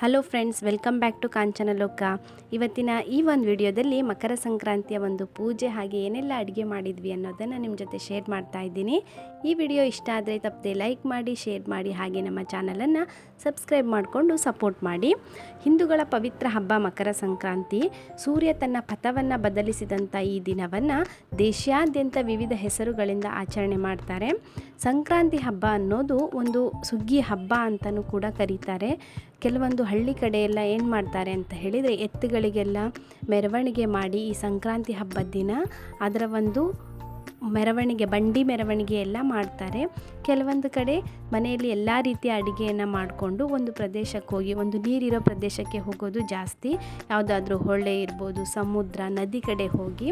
Hello friends welcome back to Kanchana Loka ಇವತ್ತಿನ ಈ ಒಂದು ವಿಡಿಯೋದಲ್ಲಿ ಮಕರ ಸಂಕ್ರಾಂತಿಯ ಒಂದು ಪೂಜೆ ಹಾಗೆ ಏನೆಲ್ಲ ಅಡುಗೆ ಮಾಡಿದ್ವಿ ಅನ್ನೋದನ್ನು ನಿಮ್ಮ ಜೊತೆ ಶೇರ್ ಮಾಡ್ತಾ ಇದ್ದೀನಿ. ಈ ವಿಡಿಯೋ ಇಷ್ಟ ಆದರೆ ತಪ್ಪದೆ ಲೈಕ್ ಮಾಡಿ ಶೇರ್ ಮಾಡಿ ಹಾಗೆ ನಮ್ಮ ಚಾನಲನ್ನು ಸಬ್ಸ್ಕ್ರೈಬ್ ಮಾಡಿಕೊಂಡು ಸಪೋರ್ಟ್ ಮಾಡಿ. ಹಿಂದೂಗಳ ಪವಿತ್ರ ಹಬ್ಬ ಮಕರ ಸಂಕ್ರಾಂತಿ. ಸೂರ್ಯ ತನ್ನ ಪಥವನ್ನು ಬದಲಿಸಿದಂಥ ಈ ದಿನವನ್ನು ದೇಶಾದ್ಯಂತ ವಿವಿಧ ಹೆಸರುಗಳಿಂದ ಆಚರಣೆ ಮಾಡ್ತಾರೆ. ಸಂಕ್ರಾಂತಿ ಹಬ್ಬ ಅನ್ನೋದು ಒಂದು ಸುಗ್ಗಿ ಹಬ್ಬ ಅಂತಲೂ ಕೂಡ ಕರೀತಾರೆ. ಕೆಲವೊಂದು ಹಳ್ಳಿ ಕಡೆಯೆಲ್ಲ ಏನು ಮಾಡ್ತಾರೆ ಅಂತ ಹೇಳಿದರೆ ಎತ್ತುಗಳಿಗೆಲ್ಲ ಮೆರವಣಿಗೆ ಮಾಡಿ ಈ ಸಂಕ್ರಾಂತಿ ಹಬ್ಬದ ದಿನ ಅದರ ಒಂದು ಮೆರವಣಿಗೆ, ಬಂಡಿ ಮೆರವಣಿಗೆ ಎಲ್ಲ ಮಾಡ್ತಾರೆ. ಕೆಲವೊಂದು ಕಡೆ ಮನೆಯಲ್ಲಿ ಎಲ್ಲ ರೀತಿಯ ಅಡುಗೆಯನ್ನು ಮಾಡಿಕೊಂಡು ಒಂದು ಪ್ರದೇಶಕ್ಕೆ ಹೋಗಿ, ಒಂದು ನೀರಿರೋ ಪ್ರದೇಶಕ್ಕೆ ಹೋಗೋದು ಜಾಸ್ತಿ. ಯಾವುದಾದ್ರೂ ಹೊಳೆ ಇರ್ಬೋದು, ಸಮುದ್ರ, ನದಿ ಕಡೆ ಹೋಗಿ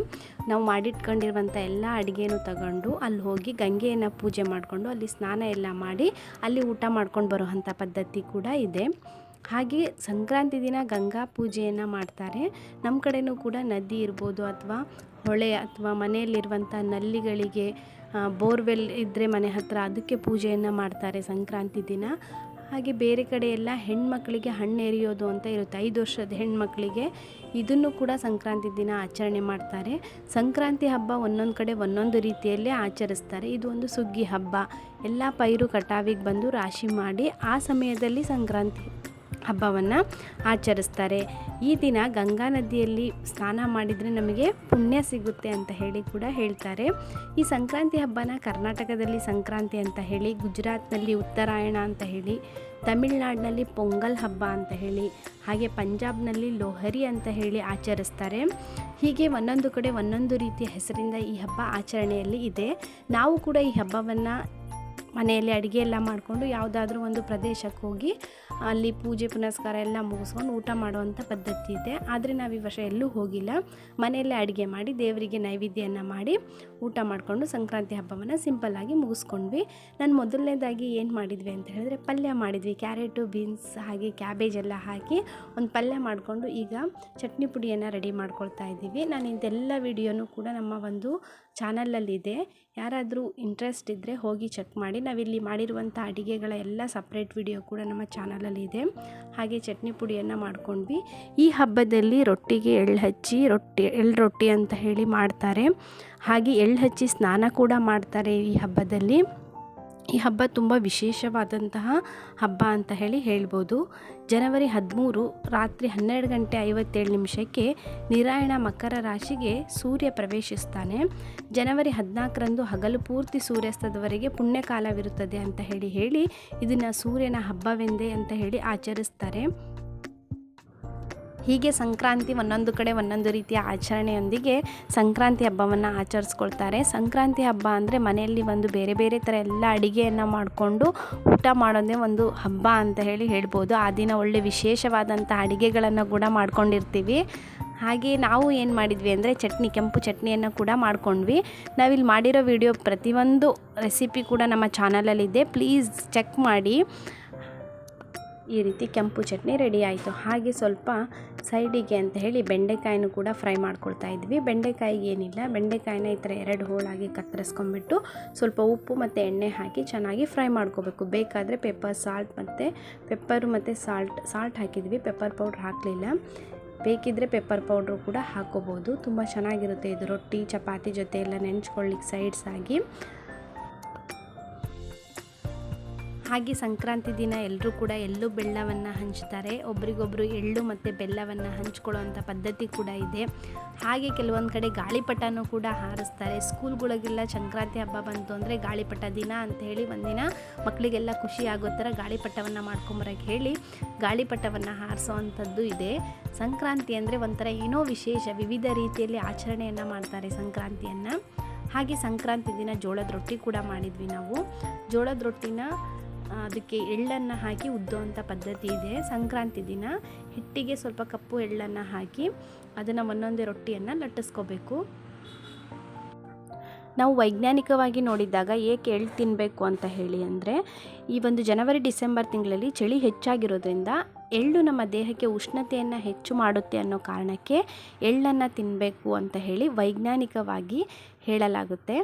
ನಾವು ಮಾಡಿಟ್ಕೊಂಡಿರುವಂಥ ಎಲ್ಲ ಅಡುಗೆನೂ ತಗೊಂಡು ಅಲ್ಲಿ ಹೋಗಿ ಗಂಗೆಯನ್ನು ಪೂಜೆ ಮಾಡಿಕೊಂಡು ಅಲ್ಲಿ ಸ್ನಾನ ಎಲ್ಲ ಮಾಡಿ ಅಲ್ಲಿ ಊಟ ಮಾಡ್ಕೊಂಡು ಬರುವಂಥ ಪದ್ಧತಿ ಕೂಡ ಇದೆ. ಹಾಗೆ ಸಂಕ್ರಾಂತಿ ದಿನ ಗಂಗಾ ಪೂಜೆಯನ್ನು ಮಾಡ್ತಾರೆ. ನಮ್ಮ ಕಡೆಯೂ ಕೂಡ ನದಿ ಇರ್ಬೋದು ಅಥವಾ ಹೊಳೆ ಅಥವಾ ಮನೆಯಲ್ಲಿರುವಂಥ ನಲ್ಲಿಗಳಿಗೆ ಬೋರ್ವೆಲ್ ಇದ್ದರೆ ಮನೆ ಹತ್ತಿರ ಅದಕ್ಕೆ ಪೂಜೆಯನ್ನು ಮಾಡ್ತಾರೆ ಸಂಕ್ರಾಂತಿ ದಿನ. ಹಾಗೆ ಬೇರೆ ಕಡೆ ಎಲ್ಲ ಹೆಣ್ಮಕ್ಳಿಗೆ ಹಣ್ಣು ಎರೆಯೋದು ಅಂತ ಇರುತ್ತೆ. ಐದು ವರ್ಷದ ಹೆಣ್ಮಕ್ಳಿಗೆ ಇದನ್ನು ಕೂಡ ಸಂಕ್ರಾಂತಿ ದಿನ ಆಚರಣೆ ಮಾಡ್ತಾರೆ. ಸಂಕ್ರಾಂತಿ ಹಬ್ಬ ಒಂದೊಂದು ಕಡೆ ಒಂದೊಂದು ರೀತಿಯಲ್ಲೇ ಆಚರಿಸ್ತಾರೆ. ಇದು ಒಂದು ಸುಗ್ಗಿ ಹಬ್ಬ. ಎಲ್ಲ ಪೈರು ಕಟಾವಿಗೆ ಬಂದು ರಾಶಿ ಮಾಡಿ ಆ ಸಮಯದಲ್ಲಿ ಸಂಕ್ರಾಂತಿ. ಹಬ್ಬವನ್ನು ಆಚರಿಸ್ತಾರೆ. ಈ ದಿನ ಗಂಗಾ ನದಿಯಲ್ಲಿ ಸ್ನಾನ ಮಾಡಿದರೆ ನಮಗೆ ಪುಣ್ಯ ಸಿಗುತ್ತೆ ಅಂತ ಹೇಳಿ ಕೂಡ ಹೇಳ್ತಾರೆ. ಈ ಸಂಕ್ರಾಂತಿ ಹಬ್ಬನ ಕರ್ನಾಟಕದಲ್ಲಿ ಸಂಕ್ರಾಂತಿ ಅಂತ ಹೇಳಿ, ಗುಜರಾತ್ನಲ್ಲಿ ಉತ್ತರಾಯಣ ಅಂತ ಹೇಳಿ, ತಮಿಳ್ನಾಡಿನಲ್ಲಿ ಪೊಂಗಲ್ ಹಬ್ಬ ಅಂತ ಹೇಳಿ, ಹಾಗೆ ಪಂಜಾಬ್ನಲ್ಲಿ ಲೋಹರಿ ಅಂತ ಹೇಳಿ ಆಚರಿಸ್ತಾರೆ. ಹೀಗೆ ಒಂದೊಂದು ಕಡೆ ಒಂದೊಂದು ರೀತಿಯ ಹೆಸರಿಂದ ಈ ಹಬ್ಬ ಆಚರಣೆಯಲ್ಲಿ ಇದೆ. ನಾವು ಕೂಡ ಈ ಹಬ್ಬವನ್ನು ಮನೆಯಲ್ಲಿ ಅಡುಗೆ ಎಲ್ಲ ಮಾಡಿಕೊಂಡು ಯಾವುದಾದ್ರೂ ಒಂದು ಪ್ರದೇಶಕ್ಕೆ ಹೋಗಿ ಅಲ್ಲಿ ಪೂಜೆ ಪುನಸ್ಕಾರ ಎಲ್ಲ ಮುಗಿಸ್ಕೊಂಡು ಊಟ ಮಾಡುವಂಥ ಪದ್ಧತಿ ಇದೆ. ಆದರೆ ನಾವು ಈ ವರ್ಷ ಎಲ್ಲೂ ಹೋಗಿಲ್ಲ. ಮನೆಯಲ್ಲೇ ಅಡುಗೆ ಮಾಡಿ ದೇವರಿಗೆ ನೈವೇದ್ಯನ ಮಾಡಿ ಊಟ ಮಾಡಿಕೊಂಡು ಸಂಕ್ರಾಂತಿ ಹಬ್ಬವನ್ನು ಸಿಂಪಲ್ಲಾಗಿ ಮುಗಿಸ್ಕೊಂಡ್ವಿ. ನಾನು ಮೊದಲನೇದಾಗಿ ಏನು ಮಾಡಿದ್ವಿ ಅಂತ ಹೇಳಿದ್ರೆ ಪಲ್ಯ ಮಾಡಿದ್ವಿ. ಕ್ಯಾರೆಟು, ಬೀನ್ಸ್ ಹಾಗೆ ಕ್ಯಾಬೇಜ್ ಎಲ್ಲ ಹಾಕಿ ಒಂದು ಪಲ್ಯ ಮಾಡಿಕೊಂಡು ಈಗ ಚಟ್ನಿ ಪುಡಿಯನ್ನು ರೆಡಿ ಮಾಡ್ಕೊಳ್ತಾ ಇದ್ದೀವಿ. ನಾನು ಇದೆಲ್ಲ ವಿಡಿಯೋನೂ ಕೂಡ ನಮ್ಮ ಒಂದು ಚಾನಲಲ್ಲಿದೆ. ಯಾರಾದರೂ ಇಂಟ್ರೆಸ್ಟ್ ಇದ್ದರೆ ಹೋಗಿ ಚೆಕ್ ಮಾಡಿ. ನಾವಿಲ್ಲಿ ಮಾಡಿರುವಂಥ ಅಡಿಗೆಗಳ ಎಲ್ಲ ಸಪ್ರೇಟ್ ವಿಡಿಯೋ ಕೂಡ ನಮ್ಮ ಚಾನಲಲ್ಲಿದೆ. ಹಾಗೆ ಚಟ್ನಿ ಪುಡಿಯನ್ನು ಮಾಡ್ಕೊಂಡ್ವಿ. ಈ ಹಬ್ಬದಲ್ಲಿ ರೊಟ್ಟಿಗೆ ಎಳ್ಳು ಹಚ್ಚಿ ರೊಟ್ಟಿ, ಎಳ್ಳು ರೊಟ್ಟಿ ಅಂತ ಹೇಳಿ ಮಾಡ್ತಾರೆ. ಹಾಗೆ ಎಳ್ಳು ಹಚ್ಚಿ ಸ್ನಾನ ಕೂಡ ಮಾಡ್ತಾರೆ ಈ ಹಬ್ಬದಲ್ಲಿ. ಈ ಹಬ್ಬ ತುಂಬ ವಿಶೇಷವಾದಂತಹ ಹಬ್ಬ ಅಂತ ಹೇಳಿ ಹೇಳ್ಬೋದು. ಜನವರಿ ಹದಿಮೂರು ರಾತ್ರಿ ಹನ್ನೆರಡು ಗಂಟೆ ಐವತ್ತೇಳು ನಿಮಿಷಕ್ಕೆ ನಿರಾಯಣ ಮಕರ ರಾಶಿಗೆ ಸೂರ್ಯ ಪ್ರವೇಶಿಸ್ತಾನೆ. ಜನವರಿ ಹದಿನಾಲ್ಕರಂದು ಹಗಲು ಪೂರ್ತಿ ಸೂರ್ಯಾಸ್ತದವರೆಗೆ ಪುಣ್ಯಕಾಲವಿರುತ್ತದೆ ಅಂತ ಹೇಳಿ ಹೇಳಿ ಇದನ್ನು ಸೂರ್ಯನ ಹಬ್ಬವೆಂದೇ ಅಂತ ಹೇಳಿ ಆಚರಿಸ್ತಾರೆ. ಹೀಗೆ ಸಂಕ್ರಾಂತಿ ಒಂದೊಂದು ಕಡೆ ಒಂದೊಂದು ರೀತಿಯ ಆಚರಣೆಯೊಂದಿಗೆ ಸಂಕ್ರಾಂತಿ ಹಬ್ಬವನ್ನು ಆಚರಿಸ್ಕೊಳ್ತಾರೆ. ಸಂಕ್ರಾಂತಿ ಹಬ್ಬ ಅಂದರೆ ಮನೆಯಲ್ಲಿ ಒಂದು ಬೇರೆ ಬೇರೆ ಥರ ಎಲ್ಲ ಅಡುಗೆಯನ್ನು ಮಾಡಿಕೊಂಡು ಊಟ ಮಾಡೋದೇ ಒಂದು ಹಬ್ಬ ಅಂತ ಹೇಳಿ ಹೇಳ್ಬೋದು. ಆ ದಿನ ಒಳ್ಳೆ ವಿಶೇಷವಾದಂಥ ಅಡುಗೆಗಳನ್ನು ಕೂಡ ಮಾಡ್ಕೊಂಡಿರ್ತೀವಿ. ಹಾಗೆ ನಾವು ಏನು ಮಾಡಿದ್ವಿ ಅಂದರೆ ಚಟ್ನಿ, ಕೆಂಪು ಚಟ್ನಿಯನ್ನು ಕೂಡ ಮಾಡ್ಕೊಂಡ್ವಿ. ನಾವಿಲ್ಲಿ ಮಾಡಿರೋ ವಿಡಿಯೋ ಪ್ರತಿಯೊಂದು ರೆಸಿಪಿ ಕೂಡ ನಮ್ಮ ಚಾನಲಲ್ಲಿದೆ ಪ್ಲೀಸ್ ಚೆಕ್ ಮಾಡಿ. ಈ ರೀತಿ ಕೆಂಪು ಚಟ್ನಿ ರೆಡಿ ಆಯಿತು. ಹಾಗೆ ಸ್ವಲ್ಪ ಸೈಡಿಗೆ ಅಂತ ಹೇಳಿ ಬೆಂಡೆಕಾಯಿನೂ ಕೂಡ ಫ್ರೈ ಮಾಡ್ಕೊಳ್ತಾ ಇದ್ವಿ. ಬೆಂಡೆಕಾಯಿಗೆ ಏನಿಲ್ಲ. ಬೆಂಡೆಕಾಯಿನ ಈ ಥರ ಎರಡು ಹೋಳಾಗಿ ಕತ್ತರಿಸ್ಕೊಂಬಿಟ್ಟು ಸ್ವಲ್ಪ ಉಪ್ಪು ಮತ್ತು ಎಣ್ಣೆ ಹಾಕಿ ಚೆನ್ನಾಗಿ ಫ್ರೈ ಮಾಡ್ಕೋಬೇಕು. ಬೇಕಾದರೆ ಪೆಪ್ಪರ್, ಸಾಲ್ಟ್ ಮತ್ತು ಪೆಪ್ಪರು ಮತ್ತು ಸಾಲ್ಟ್ ಸಾಲ್ಟ್ ಹಾಕಿದ್ವಿ. ಪೆಪ್ಪರ್ ಪೌಡ್ರ್ ಹಾಕಲಿಲ್ಲ. ಬೇಕಿದ್ದರೆ ಪೆಪ್ಪರ್ ಪೌಡ್ರು ಕೂಡ ಹಾಕೋಬೋದು ತುಂಬ ಚೆನ್ನಾಗಿರುತ್ತೆ ಇದು ರೊಟ್ಟಿ, ಚಪಾತಿ ಜೊತೆ ಎಲ್ಲ ನೆಂಚ್ಕೊಳ್ಳಿಕ್ಕೆ ಸೈಡ್ಸ್ ಆಗಿ. ಹಾಗೆ ಸಂಕ್ರಾಂತಿ ದಿನ ಎಲ್ಲರೂ ಕೂಡ ಎಳ್ಳು ಬೆಲ್ಲವನ್ನು ಹಂಚ್ತಾರೆ. ಒಬ್ರಿಗೊಬ್ರು ಎಳ್ಳು ಮತ್ತು ಬೆಲ್ಲವನ್ನು ಹಂಚ್ಕೊಳ್ಳೋವಂಥ ಪದ್ಧತಿ ಕೂಡ ಇದೆ. ಹಾಗೆ ಕೆಲವೊಂದು ಕಡೆ ಗಾಳಿಪಟನೂ ಕೂಡ ಹಾರಿಸ್ತಾರೆ. ಸ್ಕೂಲ್ಗಳಿಗೆಲ್ಲ ಸಂಕ್ರಾಂತಿ ಹಬ್ಬ ಬಂತು ಅಂದರೆ ಗಾಳಿಪಟ ದಿನ ಅಂತ ಹೇಳಿ ಒಂದಿನ ಮಕ್ಕಳಿಗೆಲ್ಲ ಖುಷಿ ಆಗೋ ಥರ ಗಾಳಿಪಟವನ್ನು ಮಾಡ್ಕೊಂಬರಕ್ಕೆ ಹೇಳಿ ಗಾಳಿಪಟವನ್ನು ಹಾರಿಸೋ ಅಂಥದ್ದು ಇದೆ. ಸಂಕ್ರಾಂತಿ ಅಂದರೆ ಒಂಥರ ಏನೋ ವಿಶೇಷ, ವಿವಿಧ ರೀತಿಯಲ್ಲಿ ಆಚರಣೆಯನ್ನು ಮಾಡ್ತಾರೆ ಸಂಕ್ರಾಂತಿಯನ್ನು. ಹಾಗೆ ಸಂಕ್ರಾಂತಿ ದಿನ ಜೋಳದ ರೊಟ್ಟಿ ಕೂಡ ಮಾಡಿದ್ವಿ ನಾವು. ಜೋಳದ ರೊಟ್ಟಿನ ಅದಕ್ಕೆ ಎಳ್ಳನ್ನು ಹಾಕಿ ಉದ್ದೋವಂಥ ಪದ್ಧತಿ ಇದೆ. ಸಂಕ್ರಾಂತಿ ದಿನ ಹಿಟ್ಟಿಗೆ ಸ್ವಲ್ಪ ಕಪ್ಪು ಎಳ್ಳನ್ನು ಹಾಕಿ ಅದನ್ನು ಒಂದೊಂದೇ ರೊಟ್ಟಿಯನ್ನು ಲಟ್ಟಿಸ್ಕೋಬೇಕು. ನಾವು ವೈಜ್ಞಾನಿಕವಾಗಿ ನೋಡಿದಾಗ ಏಕೆ ಎಳ್ಳು ತಿನ್ನಬೇಕು ಅಂತ ಹೇಳಿ ಅಂದರೆ, ಈ ಒಂದು ಜನವರಿ, ಡಿಸೆಂಬರ್ ತಿಂಗಳಲ್ಲಿ ಚಳಿ ಹೆಚ್ಚಾಗಿರೋದ್ರಿಂದ ಎಳ್ಳು ನಮ್ಮ ದೇಹಕ್ಕೆ ಉಷ್ಣತೆಯನ್ನು ಹೆಚ್ಚು ಮಾಡುತ್ತೆ ಅನ್ನೋ ಕಾರಣಕ್ಕೆ ಎಳ್ಳನ್ನು ತಿನ್ನಬೇಕು ಅಂತ ಹೇಳಿ ವೈಜ್ಞಾನಿಕವಾಗಿ ಹೇಳಲಾಗುತ್ತೆ.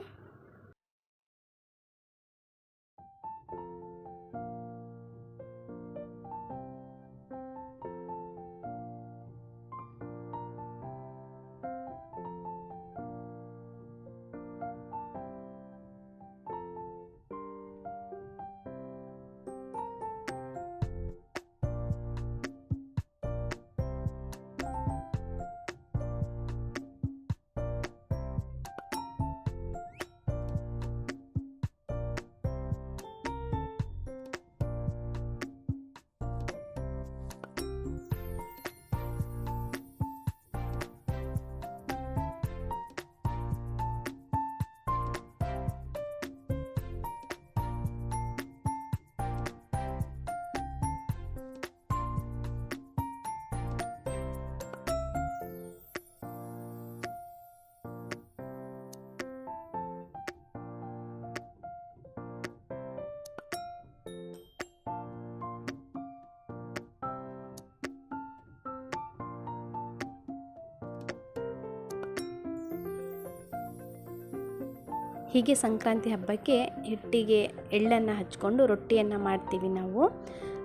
ಹೀಗೆ ಸಂಕ್ರಾಂತಿ ಹಬ್ಬಕ್ಕೆ ಹಿಟ್ಟಿಗೆ ಎಳ್ಳನ್ನು ಹಚ್ಕೊಂಡು ರೊಟ್ಟಿಯನ್ನು ಮಾಡ್ತೀವಿ ನಾವು.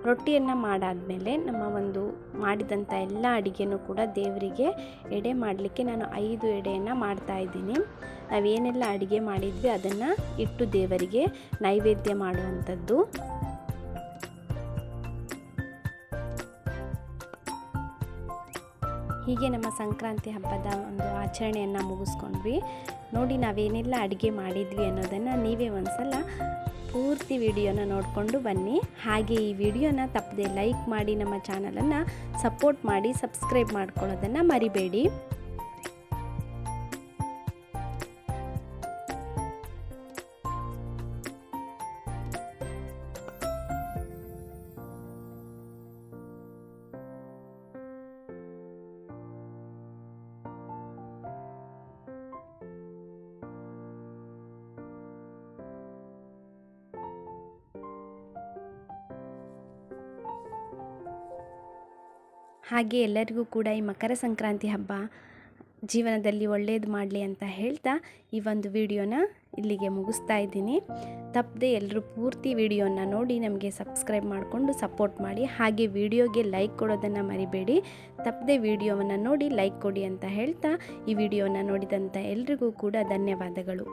ರೊಟ್ಟಿಯನ್ನು ಮಾಡಾದಮೇಲೆ ನಮ್ಮ ಒಂದು ಮಾಡಿದಂಥ ಎಲ್ಲ ಅಡುಗೆನೂ ಕೂಡ ದೇವರಿಗೆ ಎಡೆ ಮಾಡಲಿಕ್ಕೆ ನಾನು ಐದು ಎಡೆಯನ್ನು ಮಾಡ್ತಾ ಇದ್ದೀನಿ. ನಾವೇನೆಲ್ಲ ಅಡುಗೆ ಮಾಡಿದ್ವಿ ಅದನ್ನು ಇಟ್ಟು ದೇವರಿಗೆ ನೈವೇದ್ಯ ಮಾಡುವಂಥದ್ದು. ಹೀಗೆ ನಮ್ಮ ಸಂಕ್ರಾಂತಿ ಹಬ್ಬದ ಒಂದು ಆಚರಣೆಯನ್ನು ಮುಗಿಸ್ಕೊಂಡ್ವಿ. ನೋಡಿ ನಾವೇನೆಲ್ಲ ಅಡುಗೆ ಮಾಡಿದ್ವಿ ಅನ್ನೋದನ್ನು ನೀವೇ ಒಂದ್ಸಲ ಪೂರ್ತಿ ವಿಡಿಯೋನ ನೋಡಿಕೊಂಡು ಬನ್ನಿ. ಹಾಗೆ ಈ ವಿಡಿಯೋನ ತಪ್ಪದೆ ಲೈಕ್ ಮಾಡಿ ನಮ್ಮ ಚಾನಲನ್ನು ಸಪೋರ್ಟ್ ಮಾಡಿ, ಸಬ್ಸ್ಕ್ರೈಬ್ ಮಾಡ್ಕೊಳ್ಳೋದನ್ನು ಮರಿಬೇಡಿ. ಹಾಗೆ ಎಲ್ಲರಿಗೂ ಕೂಡ ಈ ಮಕರ ಸಂಕ್ರಾಂತಿ ಹಬ್ಬ ಜೀವನದಲ್ಲಿ ಒಳ್ಳೆಯದು ಮಾಡಲಿ ಅಂತ ಹೇಳ್ತಾ ಈ ಒಂದು ವಿಡಿಯೋನ ಇಲ್ಲಿಗೆ ಮುಗಿಸ್ತಾ ಇದ್ದೀನಿ. ತಪ್ಪದೆ ಎಲ್ಲರೂ ಪೂರ್ತಿ ವಿಡಿಯೋನ ನೋಡಿ ನಮಗೆ ಸಬ್ಸ್ಕ್ರೈಬ್ ಮಾಡಿಕೊಂಡು ಸಪೋರ್ಟ್ ಮಾಡಿ, ಹಾಗೆ ವಿಡಿಯೋಗೆ ಲೈಕ್ ಕೊಡೋದನ್ನು ಮರಿಬೇಡಿ. ತಪ್ಪದೆ ವಿಡಿಯೋವನ್ನು ನೋಡಿ ಲೈಕ್ ಕೊಡಿ ಅಂತ ಹೇಳ್ತಾ ಈ ವಿಡಿಯೋನ ನೋಡಿದಂಥ ಎಲ್ರಿಗೂ ಕೂಡ ಧನ್ಯವಾದಗಳು.